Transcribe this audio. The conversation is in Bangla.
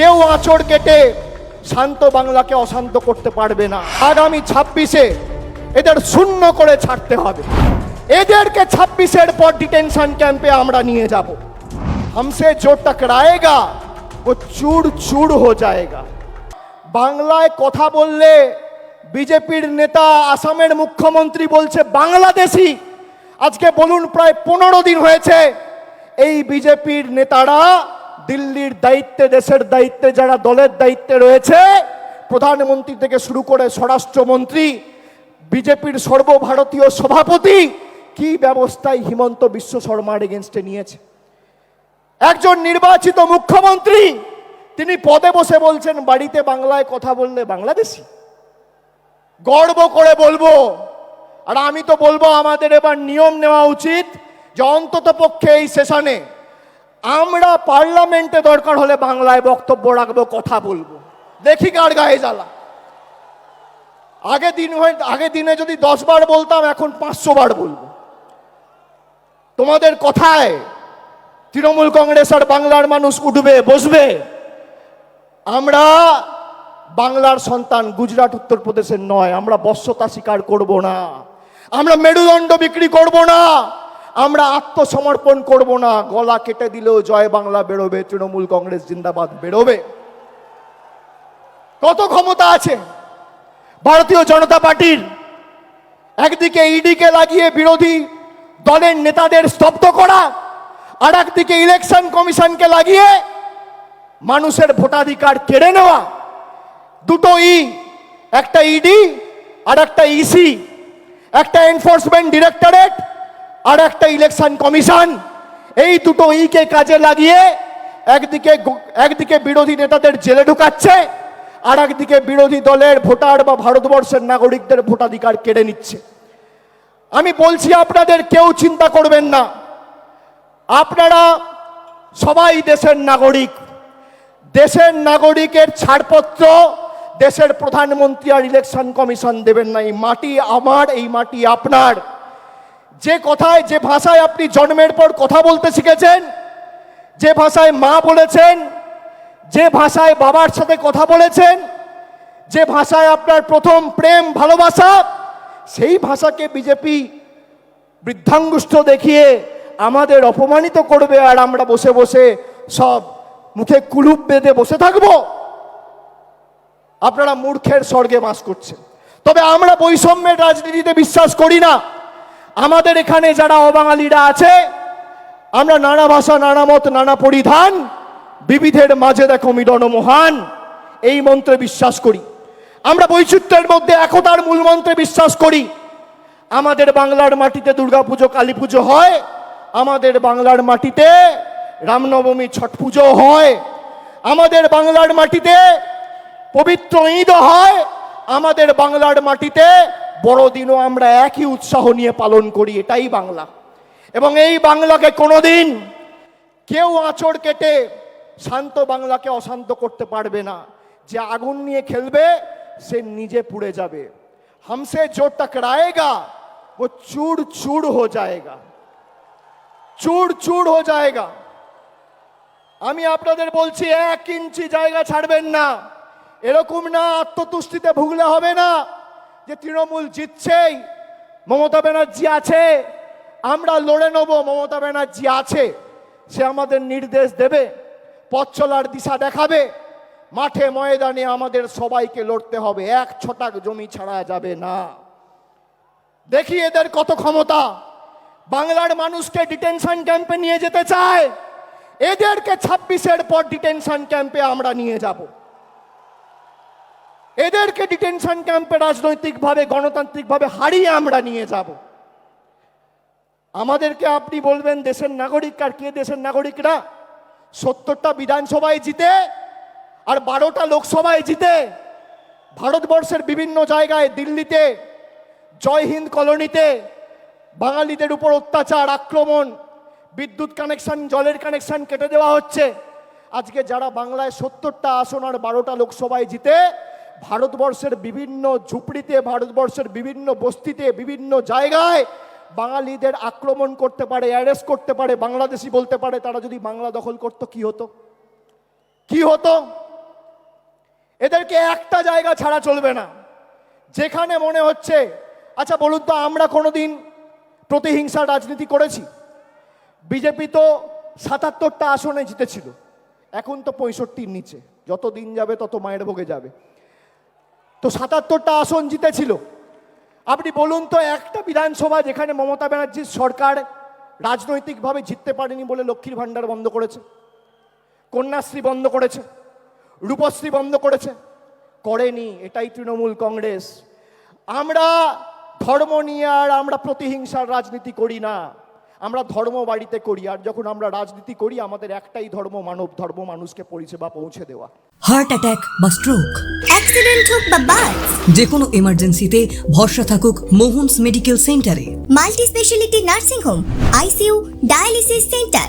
কেউ আঁচড় কেটে শান্ত বাংলাকে অশান্ত করতে পারবে না। আগামী ছাব্বিশে এদের শূন্য করে ছাড়তে হবে। এদেরকে ছাব্বিশের পর ডিটেনশন ক্যাম্পে আমরা নিয়ে যাব। হামসে জো টকরায়েগা ও চুর চুর হো যায়গা। বাংলায় কথা বললে বিজেপির নেতা, আসামের মুখ্যমন্ত্রী বলছে, বাংলাদেশি! আজকে বলুন, প্রায় পনেরো দিন হয়েছে এই বিজেপির নেতারা দিল্লির দায়িত্বে, দেশের দায়িত্বে যারা দলের দায়িত্বে রয়েছে, প্রধানমন্ত্রী থেকে শুরু করে স্বরাষ্ট্রমন্ত্রী, বিজেপির সর্বভারতীয় সভাপতি, কি ব্যবস্থায় হিমন্ত বিশ্ব শর্মার এগেনস্টে নিয়েছে? একজন নির্বাচিত মুখ্যমন্ত্রী, তিনি পদে বসে বলছেন, বাড়িতে বাংলায় কথা বললে বাংলাদেশি। গর্ব করে বলব, আর আমি তো বলব আমাদের এবার নিয়ম নেওয়া উচিত যে অন্তত পক্ষে এই সেশনে আমরা পার্লামেন্টে দরকার হলে বাংলায় বক্তব্য রাখব, কথা বলব। দেখি কার গায়ে জ্বালা। আগে দিন হয়ে, আগে দিনে যদি দশ বার বলতাম, এখন পাঁচশো বার বলব। তোমাদের কথায় তৃণমূল কংগ্রেস আর বাংলার মানুষ উঠবে, বসবে। আমরা বাংলার সন্তান, গুজরাট, উত্তরপ্রদেশের নয়। আমরা বশ্যতা স্বীকার করব না। আমরা মেরুদণ্ড বিক্রি করব না। আমরা আত্মসমর্পণ করব না। গলা কেটে দিলেও জয় বাংলা বেরোবে, তৃণমূল কংগ্রেস জিন্দাবাদ বেরোবে। কত ক্ষমতা আছে? ভারতীয় জনতা পার্টির একদিকে ইডিকে লাগিয়ে বিরোধী দলের নেতাদের স্তব্ধ করা, আর একদিকে ইলেকশন কমিশনকে লাগিয়ে মানুষের ভোটাধিকার কেড়ে নেওয়া। দুটো ই, একটা ইডি আর একটা ইসি, একটা এনফোর্সমেন্ট ডিরেক্টরেট আর একটা ইলেকশন কমিশন এই দুটো ইকে কাজে লাগিয়ে একদিকে একদিকে বিরোধী নেতাদের জেলে ঢুকাচ্ছে, আর একদিকে বিরোধী দলের ভোটার বা ভারতবর্ষের নাগরিকদের ভোটাধিকার কেড়ে নিচ্ছে। আমি বলছি, আপনাদের কেউ চিন্তা করবেন না। আপনারা সবাই দেশের নাগরিক। দেশের নাগরিকের ছাড়পত্র দেশের প্রধানমন্ত্রী আর ইলেকশন কমিশন দেবেন না। এই মাটি আমার, এই মাটি আপনার। যে কথায়, যে ভাষায় আপনি জন্মের পর কথা বলতে শিখেছেন, যে ভাষায় মা বলেছেন, যে ভাষায় বাবার সাথে কথা বলেছেন, যে ভাষায় আপনার প্রথম প্রেম ভালোবাসা, সেই ভাষাকে বিজেপি বৃদ্ধাঙ্গুষ্ঠ দেখিয়ে আমাদের অপমানিত করবে আর আমরা বসে বসে সব মুখে কুলুপ বেঁধে বসে থাকব। আপনারা মূর্খের স্বর্গে বাস করছেন। তবে আমরা বৈষম্যের রাজনীতিতে বিশ্বাস করি না। আমাদের এখানে যারা অবাঙালিরা আছে, আমরা নানা ভাষা, নানা মত, নানা পরিধান, বিবিধের মাঝে দেখো মিলন মহান, এই মন্ত্রে বিশ্বাস করি। আমরা বৈচিত্র্যের মধ্যে একতার মূল মন্ত্রে বিশ্বাস করি। আমাদের বাংলার মাটিতে দুর্গাপুজো কালী পুজো হয়, আমাদের বাংলার মাটিতে রামনবমী ছট পুজো হয়, আমাদের বাংলার মাটিতে পবিত্র ঈদ হয়, আমাদের বাংলার মাটিতে বড়দিনও আমরা একই উৎসাহ নিয়ে পালন করি, এটাই বাংলা। এবং এই বাংলাকে কোনোদিন কেউ আঁচড় কেটে শান্ত বাংলাকে অশান্ত করতে পারবে না। যে আগুন নিয়ে খেলবে, সে নিজে পুড়ে যাবে। হামসে জো টকরায়েগা ও চুর চুর হো যায়গা। চুর চূড় হো যায়গা। আমি আপনাদের বলছি, এক ইঞ্চি জায়গা ছাড়বেন না। এরকম না, আত্মতুষ্টিতে ভুগলে হবে না। যে তৃণমূল জিতছেই, মমতা ব্যানার্জি আছে, আমরা লড়ে নেব, মমতা ব্যানার্জি আছে। সে আমাদের নির্দেশ দেবে, পথ চলার দিশা দেখাবে, মাঠে ময়দানে আমাদের সবাইকে লড়তে হবে, এক ছটাক জমি ছাড়া যাবে না। দেখি এদের কত ক্ষমতা। বাংলার মানুষকে ডিটেনশন ক্যাম্পে নিয়ে যেতে চায়, এদেরকে ছাব্বিশের পর ডিটেনশন ক্যাম্পে আমরা নিয়ে যাব। এদেরকে ডিটেনশন ক্যাম্পে রাজনৈতিকভাবে, গণতান্ত্রিকভাবে হারিয়ে আমরা নিয়ে যাব। আমাদেরকে আপনি বলবেন, দেশের নাগরিক আর কে দেশের নাগরিকরা? সত্তরটা বিধানসভায় জিতে আর বারোটা লোকসভায় জিতে। ভারতবর্ষের বিভিন্ন জায়গায় দিল্লিতে, জয় হিন্দ কলোনিতে বাঙালিদের উপর অত্যাচার, আক্রমণ, বিদ্যুৎ কানেকশন, জলের কানেকশন কেটে দেওয়া হচ্ছে। আজকে যারা বাংলায় সত্তরটা আসন আর বারোটা লোকসভায় জিতে ভারতবর্ষের বিভিন্ন ঝুপড়িতে, ভারতবর্ষের বিভিন্ন বস্তিতে, বিভিন্ন জায়গায় বাঙালিদের আক্রমণ করতে পারে, অ্যারেস্ট করতে পারে, বাংলাদেশি বলতে পারে, তারা যদি বাংলা দখল করতো, কি হতো? কি হতো? এদেরকে একটা জায়গা ছাড়া চলবে না। যেখানে মনে হচ্ছে আচ্ছা বলুন তো, আমরা কোনোদিন প্রতিহিংসার রাজনীতি করেছি? বিজেপি তো সাতাত্তরটা আসনে জিতেছিল, এখন তো পঁয়ষট্টির নিচে। যত দিন যাবে, তত মায়ের ভোগে যাবে। তো সাতাত্তরটা আসন জিতেছিল। আপনি বলুন তো, একটা বিধানসভা যেখানে মমতা ব্যানার্জির সরকার রাজনৈতিকভাবে জিততে পারেনি বলে লক্ষ্মীর ভাণ্ডার বন্ধ করেছে, কন্যাশ্রী বন্ধ করেছে, রূপশ্রী বন্ধ করেছে, করেনি এটাই তৃণমূল কংগ্রেস। আমরা ধর্ম নিয়ে আর আমরা প্রতিহিংসার রাজনীতি করি না। আমরা ধর্ম বাড়িতে করি আর যখন আমরা রাজনীতি করি আমাদের একটাই ধর্ম মানব ধর্ম মানুষকে পরিষেবা পৌঁছে দেওয়া। হার্ট অ্যাটাক বা স্ট্রোক অ্যাক্সিডেন্ট হোক বা বাস যে কোনো এমার্জেন্সিতে ভরসা থাকুক মোহনস মেডিকেল সেন্টারে। Multi speciality nursing home ICU dialysis centre